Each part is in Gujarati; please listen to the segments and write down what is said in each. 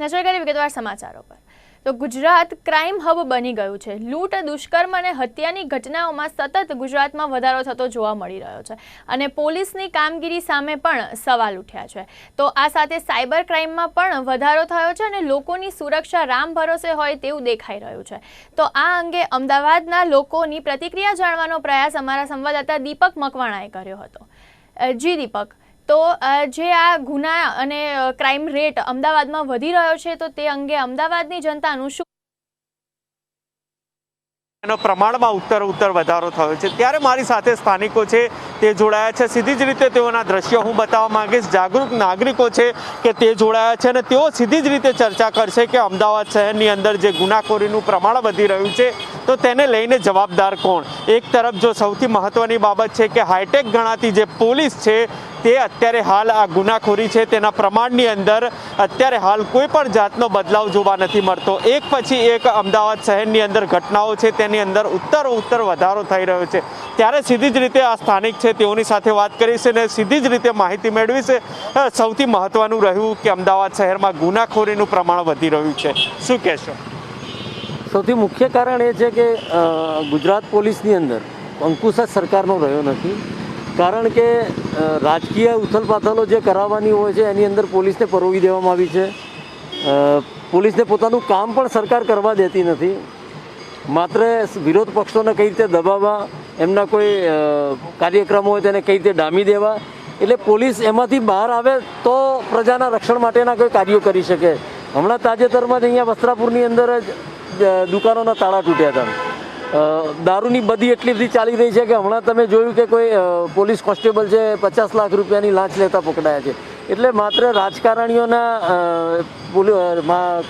નજર કરી વિગતવાર સમાચારો પર. તો ગુજરાત ક્રાઇમ હબ બની ગયું છે. લૂંટ, દુષ્કર્મ અને હત્યાની ઘટનાઓમાં સતત ગુજરાતમાં વધારો થતો જોવા મળી રહ્યો છે અને પોલીસની કામગીરી સામે પણ સવાલ ઉઠ્યા છે. તો આ સાથે સાયબર ક્રાઇમમાં પણ વધારો થયો છે અને લોકોની સુરક્ષા રામ ભરોસે હોય તેવું દેખાઈ રહ્યું છે. તો આ અંગે અમદાવાદના લોકોની પ્રતિક્રિયા જાણવાનો પ્રયાસ અમારા સંવાદદાતા દીપક મકવાણાએ કર્યો હતો. જી દીપક. તો જે આ ગુના અને ક્રાઇમ રેટ અમદાવાદમાં વધી રહ્યો છે, તો તે અંગે અમદાવાદની જનતાનું શું એનો પ્રમાણમાં ઉત્તર ઉત્તર વધારો થયો છે. ત્યારે મારી સાથે સ્થાનિકો છે, તે જોડાયા છે. સીધી જ રીતે તેઓના દ્રશ્યો હું બતાવવા માંગીશ. જાગૃત નાગરિકો છે કે તે જોડાયા છે અને તેઓ સીધી જ રીતે ચર્ચા કરશે કે અમદાવાદ શહેરની અંદર જે ગુનાખોરીનું પ્રમાણ વધી રહ્યું છે, તો તેને લઈને જવાબદાર કોણ? એક તરફ જો સૌથી મહત્વની બાબત છે કે હાઈટેક ગણાતી જે પોલીસ છે તે અત્યારે હાલ આ ગુનાખોરી છે, તેના પ્રમાણની અંદર અત્યારે હાલ કોઈ પણ જાતનો બદલાવ જોવા નથી મળતો. એક પછી એક અમદાવાદ શહેરની અંદર ઘટનાઓ છે, તેની અંદર ઉત્તર ઉત્તર વધારો થઈ રહ્યો છે. ત્યારે સીધી જ રીતે આ સ્થાનિક છે, તેઓની સાથે વાત કરીશ અને સીધી જ રીતે માહિતી મેળવીશ છે. સૌથી મહત્વનું રહ્યું કે અમદાવાદ શહેરમાં ગુનાખોરીનું પ્રમાણ વધી રહ્યું છે. શું કહેશો? સૌથી મુખ્ય કારણ એ છે કે ગુજરાત પોલીસની અંદર અંકુશ જ સરકારનો રહ્યો નથી. કારણ કે રાજકીય ઉથલપાથલો જે કરાવવાની હોય છે, એની અંદર પોલીસને પરોવી દેવામાં આવી છે. પોલીસને પોતાનું કામ પણ સરકાર કરવા દેતી નથી. માત્ર વિરોધ પક્ષોને કઈ રીતે દબાવવા, એમના કોઈ કાર્યક્રમો હોય તેને કઈ રીતે ડામી દેવા, એટલે પોલીસ એમાંથી બહાર આવે તો પ્રજાના રક્ષણ માટેના કોઈ કાર્યો કરી શકે. હમણાં તાજેતરમાં જ અહીંયા વસ્ત્રાપુરની અંદર જ દુકાનોના તાળા તૂટ્યા હતા. દારૂની બધી એટલી બધી ચાલી રહી છે કે હમણાં તમે જોયું કે કોઈ પોલીસ કોન્સ્ટેબલ છે, પચાસ લાખ રૂપિયાની લાંચ લેતા પકડાયા છે. એટલે માત્ર રાજકારણીઓના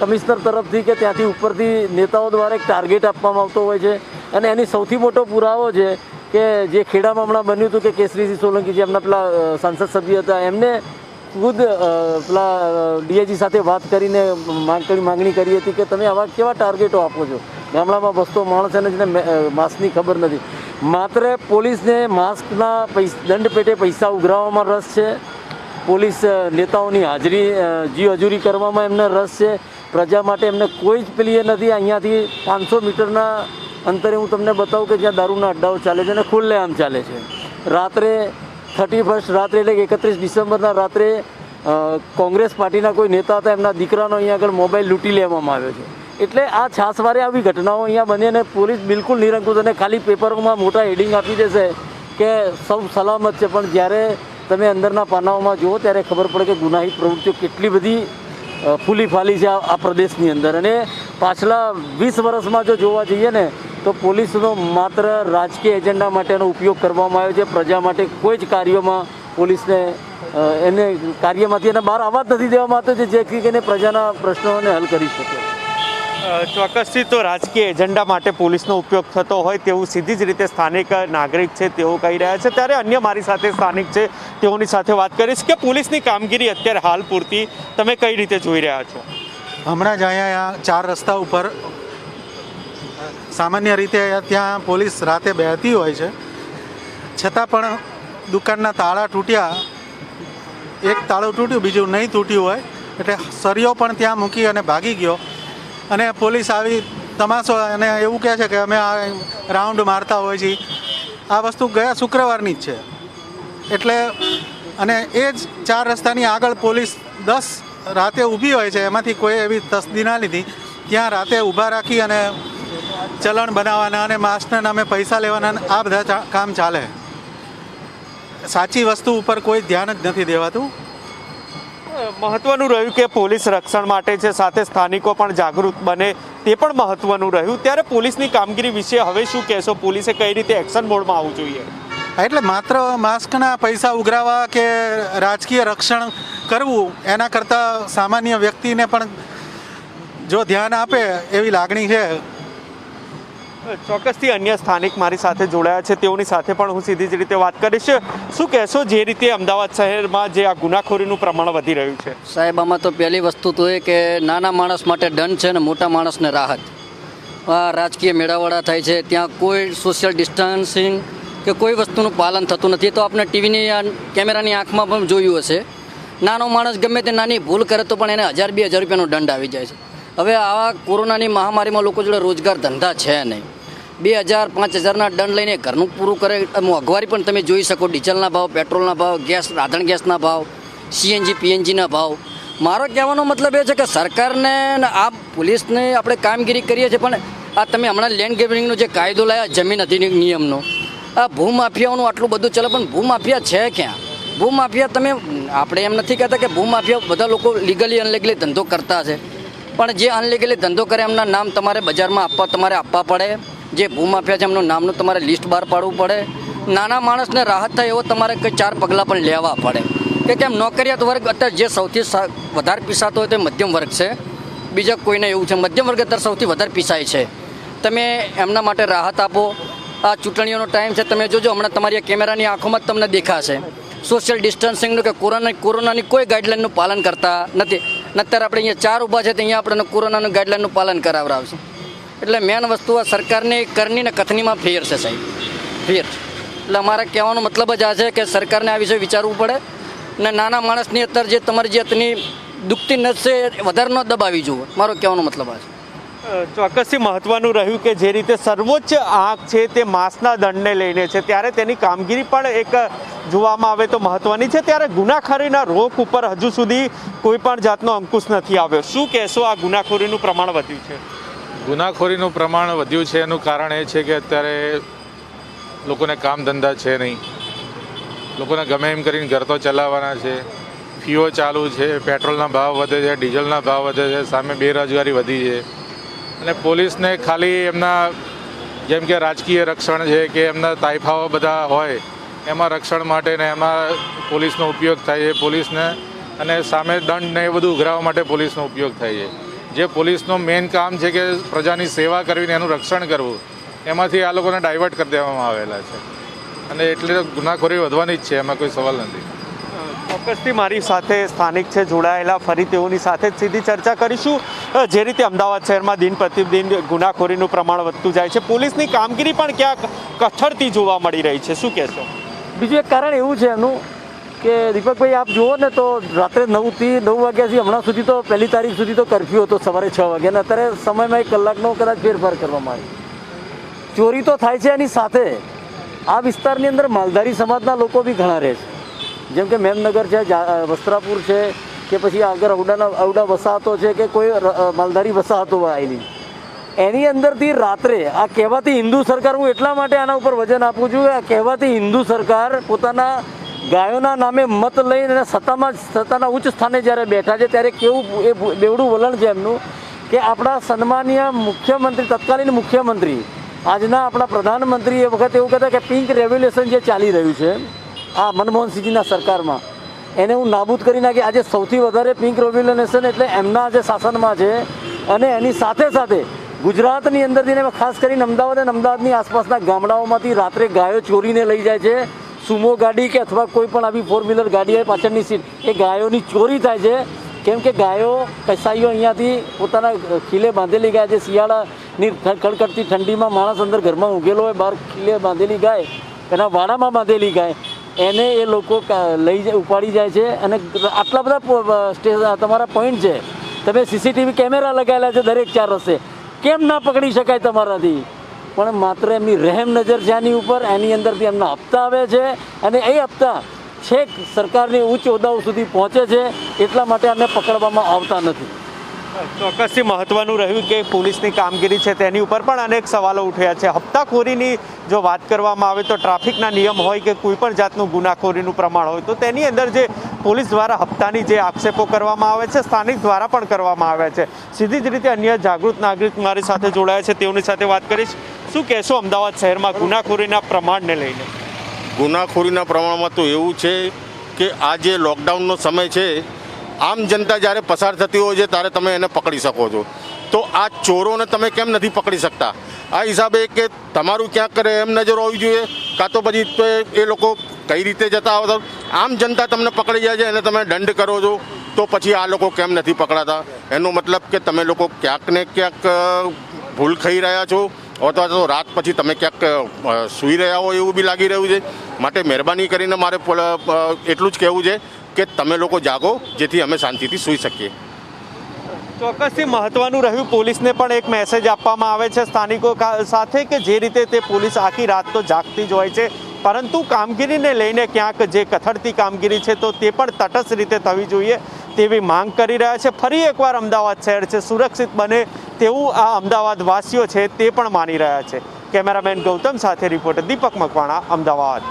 કમિશનર તરફથી કે ત્યાંથી ઉપરથી નેતાઓ દ્વારા એક ટાર્ગેટ આપવામાં આવતો હોય છે. અને એની સૌથી મોટો પુરાવો છે કે જે ખેડામાં હમણાં બન્યું હતું કે કેસરીસિંહ સોલંકી જે એમના પેલા સાંસદ સભ્ય હતા, એમને ખુદ પેલા ડીએજી સાથે વાત કરીને માંગણી કરી હતી કે તમે આવા કેવા ટાર્ગેટો આપો છો? ગામડામાં બસતો માણસ એને જેને માસ્કની ખબર નથી. માત્ર પોલીસને માસ્કના દંડ પેટે પૈસા ઉઘરાવવામાં રસ છે. પોલીસ નેતાઓની હાજરી જી હજુરી કરવામાં એમને રસ છે. પ્રજા માટે એમને કોઈ જ પ્રિય નથી. અહીંયાથી પાંચસો મીટરના અંતરે હું તમને બતાવું કે જ્યાં દારૂના અડ્ડાઓ ચાલે છે અને ખુલ્લેઆમ ચાલે છે. રાત્રે થર્ટી ફર્સ્ટ રાત્રે એટલે એકત્રીસ ડિસેમ્બરના રાત્રે કોંગ્રેસ પાર્ટીના કોઈ નેતા હતા, એમના દીકરાનો અહીંયા આગળ મોબાઈલ લૂંટી લેવામાં આવ્યો છે. એટલે આ છાસવારે આવી ઘટનાઓ અહીંયા બની અને પોલીસ બિલકુલ નિરંકુશ અને ખાલી પેપરોમાં મોટા હેડિંગ આપી દેશે કે સૌ સલામત છે. પણ જ્યારે તમે અંદરના પાનાઓમાં જુઓ ત્યારે ખબર પડે કે ગુનાહિત પ્રવૃત્તિઓ કેટલી બધી ફૂલી ફાલી છે આ પ્રદેશની અંદર. અને પાછલા વીસ વર્ષમાં જો જોવા જઈએ ને, તો પોલીસનો માત્ર રાજકીય એજન્ડા માટેનો ઉપયોગ કરવામાં આવ્યો છે. પ્રજા માટે કોઈ જ કાર્યોમાં પોલીસને એને કાર્યમાંથી એને બહાર આવવા જ નથી દેવામાં આવતો જેથી કરીને પ્રજાના પ્રશ્નોને હલ કરી શકે. ચોક્કસથી તો રાજકીય એજન્ડા માટે પોલીસનો ઉપયોગ થતો હોય તેવું સીધી જ રીતે સ્થાનિક નાગરિક છે તેઓ કહી રહ્યા છે. ત્યારે અન્ય મારી સાથે સ્થાનિક છે, તેઓની સાથે વાત કરીશ કે પોલીસની કામગીરી અત્યારે હાલ પૂરતી તમે કઈ રીતે જોઈ રહ્યા છો? હમણાં જ અહીંયા ચાર રસ્તા ઉપર સામાન્ય રીતે ત્યાં પોલીસ રાતે બેહતી હોય છે. છતાં પણ દુકાનના તાળા તૂટ્યા, એક તાળું તૂટ્યું, બીજું નહીં તૂટ્યું હોય, એટલે સરિયો પણ ત્યાં મૂકી અને ભાગી ગયો. અને પોલીસ આવી તમાશો અને એવું કહે છે કે અમે આ રાઉન્ડ મારતા હોય છીએ. આ વસ્તુ ગયા શુક્રવારની જ છે. એટલે અને એ જ ચાર રસ્તાની આગળ પોલીસ દસ રાતે ઊભી હોય છે, એમાંથી કોઈ એવી તસ્દી ના લીધી. ત્યાં રાતે ઊભા રાખી અને ચલણ બનાવવાના અને માસ્કના નામે પૈસા લેવાના આ બધા કામ ચાલે. સાચી વસ્તુ ઉપર કોઈ ધ્યાન જ નથી દેવાતું. મહત્વનું રહ્યું કે પોલીસ રક્ષણ માટે છે, સાથે સ્થાનિકો પણ જાગૃત બને, તે પણ મહત્વનું રહ્યું. ત્યારે પોલીસની કામગીરી વિશે હવે શું કહેશો? પોલીસે કઈ રીતે એક્શન મોડમાં આવવું જોઈએ? એટલે માત્ર માસ્કના પૈસા ઉઘરાવા કે રાજકીય રક્ષણ કરવું, એના કરતાં સામાન્ય વ્યક્તિને પણ જો ધ્યાન આપે એવી લાગણી છે. ચોક્કસથી અન્ય સ્થાનિક મારી સાથે જોડાયા છે. તેઓની સાથે પણ હું સીધી જ રીતે વાત કરીશ. શું કહેશો જે રીતે અમદાવાદ શહેરમાં જે આ ગુનાખોરીનું પ્રમાણ વધી રહ્યું છે? સાહેબ, આમાં તો પહેલી વસ્તુ તો એ કે નાના માણસ માટે દંડ છે ને મોટા માણસને રાહત. આ રાજકીય મેળાવડા થાય છે. ત્યાં કોઈ સોશિયલ ડિસ્ટન્સિંગ કે કોઈ વસ્તુનું પાલન થતું નથી. તો આપણે ટીવીની કેમેરાની આંખમાં પણ જોયું હશે. નાનો માણસ ગમે તે નાની ભૂલ કરે તો પણ એને હજાર બે હજાર રૂપિયાનો દંડ આવી જાય છે. હવે આવા કોરોનાની મહામારીમાં લોકો જોડે રોજગાર ધંધા છે નહીં. બે હજાર, પાંચ હજારના દંડ લઈને ઘરનું પૂરું કરે મોંઘવારી પણ તમે જોઈ શકો, ડીઝલના ભાવ, પેટ્રોલના ભાવ, ગેસ, રાધણ ગેસના ભાવ સીએનજી પીએનજીના ભાવ. મારો કહેવાનો મતલબ એ છે કે સરકારને આ પોલીસને આપણે કામગીરી કરીએ છીએ, પણ આ તમે હમણાં લેન્ડ ગેબરિંગનો જે કાયદો લાયા, જમીન અધિનિયમ નિયમનો, આ ભૂમાફિયાઓનું આટલું બધું ચાલે, પણ ભૂમાફિયા છે ક્યાં? ભૂમાફિયા તમે, આપણે એમ નથી કહેતા કે ભૂમાફિયા બધા લોકો લીગલી અનલીગલી ધંધો કરતા છે, પણ જે અનલીગલી ધંધો કરે, એમના નામ તમારે બજારમાં આપવા, તમારે આપવા પડે. જે ભૂમાફિયા છે, એમનું નામનું તમારે લિસ્ટ બહાર પાડવું પડે. નાના માણસને રાહત થાય એવો તમારે કંઈ ચાર પગલાં પણ લેવા પડે. કે કેમ નોકરિયાત વર્ગ અત્યારે જે સૌથી વધારે પીસાતો હોય તે મધ્યમ વર્ગ છે. બીજા કોઈને એવું છે, મધ્યમ વર્ગ અત્યારે સૌથી વધારે પીસાય છે. તમે એમના માટે રાહત આપો. આ ચૂંટણીઓનો ટાઈમ છે, તમે જોજો, હમણાં તમારી કેમેરાની આંખોમાં જ તમને દેખાશે. સોશિયલ ડિસ્ટન્સિંગનું કે કોરોના, કોરોનાની કોઈ ગાઈડલાઇનનું પાલન કરતા નથી. અત્યારે આપણે અહીંયા ચાર ઊભા છે, તો અહીંયા આપણને કોરોનાનું ગાઈડલાઇનનું પાલન કરાવડાવશે. એટલે મેન વસ્તુ આ સરકારની કરની ને કથનીમાં ફેર છે સાહેબ. ફેર. એટલે અમારા કહેવાનો મતલબ જ આ છે કે સરકારને આ વિશે વિચારવું પડે ને નાના માણસની અત્યારે જે તમારી જે અત્યારની દુખતી નસ છે વધારે ન દબાવી જુઓ. મારો કહેવાનો મતલબ આ છે. ચોક્કસથી મહત્વનું રહ્યું કે જે રીતે સર્વોચ્ચ આંક છે તે માસના દંડને લઈને છે, ત્યારે તેની કામગીરી પણ એક જોવામાં આવે તો મહત્વની છે. ત્યારે ગુનાખોરીના રોક ઉપર હજુ સુધી કોઈ પણ જાતનો અંકુશ નથી આવ્યો. શું કહેશો આ ગુનાખોરીનું પ્રમાણ વધ્યું છે? ગુનાખોરીનું પ્રમાણ વધ્યું છે, એનું કારણ એ છે કે અત્યારે લોકોને કામ ધંધા છે નહીં. લોકોને ગમે એમ કરીને ઘર તો ચલાવવાના છે. ફીઓ ચાલુ છે, પેટ્રોલના ભાવ વધે છે, ડીઝલના ભાવ વધે છે, સામે બેરોજગારી વધી છે. અને પોલીસને ખાલી એમના જેમ કે રાજકીય રક્ષણ છે કે એમના તાઇફાઓ બધા હોય, એમાં રક્ષણ માટે ને એમાં પોલીસનો ઉપયોગ થાય છે. પોલીસને અને સામે દંડ ને એ બધું ઉઘરાવવા માટે પોલીસનો ઉપયોગ થાય છે. જે પોલીસનું મેઇન કામ છે કે પ્રજાની સેવા કરવીને એનું રક્ષણ કરવું એમાંથી આ લોકોને ડાયવર્ટ કરી દેવામાં આવેલા છે. અને એટલે તો ગુનાખોરી વધવાની જ છે એમાં કોઈ સવાલ નથી. ચોક્કસથી મારી સાથે સ્થાનિક છે જોડાયેલા ફરી તેઓની સાથે જ સીધી ચર્ચા કરીશું. જે રીતે અમદાવાદ શહેરમાં દિન પ્રતિદિન ગુનાખોરીનું પ્રમાણ વધતું જાય છે પોલીસની કામગીરી પણ ક્યાંક કથળતી જોવા મળી રહી છે. શું કહેશો? બીજું એક કારણ એવું છે એનું કે દીપકભાઈ, આપ જુઓ ને તો રાત્રે નવથી નવ વાગ્યાથી હમણાં સુધી તો પહેલી તારીખ સુધી તો કરફ્યુ હતો સવારે છ વાગ્યા અને અત્યારે સમયમાં એક કલાકનો કદાચ ફેરફાર કરવામાં આવ્યો. ચોરી તો થાય છે એની સાથે. આ વિસ્તારની અંદર માલધારી સમાજના લોકો બી ઘણા રહે છે. જેમ કે મેમનગર છે વસ્ત્રાપુર છે કે પછી આગળ ઔડાના ઔડા વસાહતો છે કે કોઈ માલધારી વસાહતો આવેલી. એની અંદરથી રાત્રે આ કહેવાતી હિન્દુ સરકાર, હું એટલા માટે આના ઉપર વજન આપું છું કે આ કહેવાતી હિન્દુ સરકાર પોતાના ગાયોના નામે મત લઈને સત્તામાં સત્તાના ઉચ્ચ સ્થાને જ્યારે બેઠા છે, ત્યારે કેવું એ બેવડું વલણ છે એમનું કે આપણા સન્માનીય મુખ્યમંત્રી, તત્કાલીન મુખ્યમંત્રી, આજના આપણા પ્રધાનમંત્રી એ વખત એવું કહેતા કે પિંક રેવ્યુલેશન જે ચાલી રહ્યું છે, આ મનમોહનસિંહજીના સરકારમાં, એને હું નાબૂદ કરી નાખી, આજે સૌથી વધારે પિંક રેવ્યુલેશન એટલે એમના જે શાસનમાં છે અને એની સાથે સાથે ગુજરાતની અંદરથી ખાસ કરીને અમદાવાદ અને અમદાવાદની આસપાસના ગામડાઓમાંથી રાત્રે ગાયો ચોરીને લઈ જાય છે સુમો ગાડી કે અથવા કોઈ પણ આવી ફોર વ્હીલર ગાડી હોય પાછળની સીટ એ ગાયોની ચોરી થાય છે. કેમ કે ગાયો, કસાઈઓ અહીંયાથી પોતાના ખીલે બાંધેલી ગાય છે. શિયાળાની કડકડતી ઠંડીમાં માણસ અંદર ઘરમાં ઊંઘેલો હોય, બહાર ખીલે બાંધેલી ગાય, એના વાડામાં બાંધેલી ગાય, એને એ લોકો લઈ જાય, ઉપાડી જાય છે. અને આટલા બધા તમારા પોઈન્ટ છે. તમે સીસીટીવી કેમેરા લગાવેલા છે દરેક ચાર રસ્તે. કેમ ના પકડી શકાય તમારાથી? પણ માત્ર એમની રહેમ નજર આની ઉપર, એની અંદરથી એમના હપ્તા આવે છે અને એ હપ્તા છેક સરકારની ઉચ્ચ હોદ્દાઓ સુધી પહોંચે છે, એટલા માટે અમને પકડવામાં આવતા નથી. ચોક્કસથી મહત્વનું રહ્યું કે પોલીસની કામગીરી છે તેની ઉપર પણ અનેક સવાલો ઉઠ્યા છે. હપ્તાખોરીની જો વાત કરવામાં આવે તો ટ્રાફિકના નિયમ હોય કે કોઈ પણ જાતનું ગુનાખોરીનું પ્રમાણ હોય તો તેની અંદર જે પોલીસ દ્વારા હપ્તાની જે આક્ષેપો કરવામાં આવે છે, સ્થાનિક દ્વારા પણ કરવામાં આવે છે. સીધી જ રીતે અન્ય જાગૃત નાગરિક મારી સાથે જોડાયા છે. તેઓની સાથે વાત કરીશ. શું કહેશો અમદાવાદ શહેરમાં ગુનાખોરીના પ્રમાણને લઈને? ગુનાખોરીના પ્રમાણમાં તો એવું છે કે આ જે લોકડાઉનનો સમય છે આમ જનતા જ્યારે પસાર થતી હોય છે, ત્યારે તમે એને પકડી શકો છો. તો આ ચોરોને તમે કેમ નથી પકડી શકતા? આ હિસાબે કે તમારું ક્યાંક કરે એમ નજર હોવી જોઈએ, કાં તો પછી તો એ- લોકો કઈ રીતે જતા આવતા આમ જનતા તમને પકડી જાય છે, એને તમે દંડ કરો છો, તો પછી આ લોકો કેમ નથી પકડાતા? એનો મતલબ કે તમે લોકો ક્યાંક ને ક્યાંક ભૂલ ખાઈ રહ્યા છો, અથવા તો રાત પછી તમે ક્યાંક સૂઈ રહ્યા હો એવું બી લાગી રહ્યું છે. માટે મહેરબાની કરીને મારે એટલું જ કહેવું છે કે તમે લોકો જાગો જેથી અમે શાંતિથી સૂઈ શકીએ. ચોક્કસથી મહત્વનું રહ્યું. પોલીસને પણ એક મેસેજ આપવામાં આવે છે સ્થાનિકો સાથે કે જે રીતે તે પોલીસ આખી રાત તો જાગતી જ હોય છે. પરંતુ કામગીરીને લઈને ક્યાંક જે કથળતી કામગીરી છે તો તે પણ તટસ્થ રીતે થવી જોઈએ તેવી માંગ કરી રહ્યા છે. ફરી એકવાર અમદાવાદ શહેર છે. સુરક્ષિત બને તેવું આ અમદાવાદ વાસીઓ છે તે પણ માની રહ્યા છે. કેમેરામેન ગૌતમ સાથે રિપોર્ટર દીપક મકવાણા, અમદાવાદ.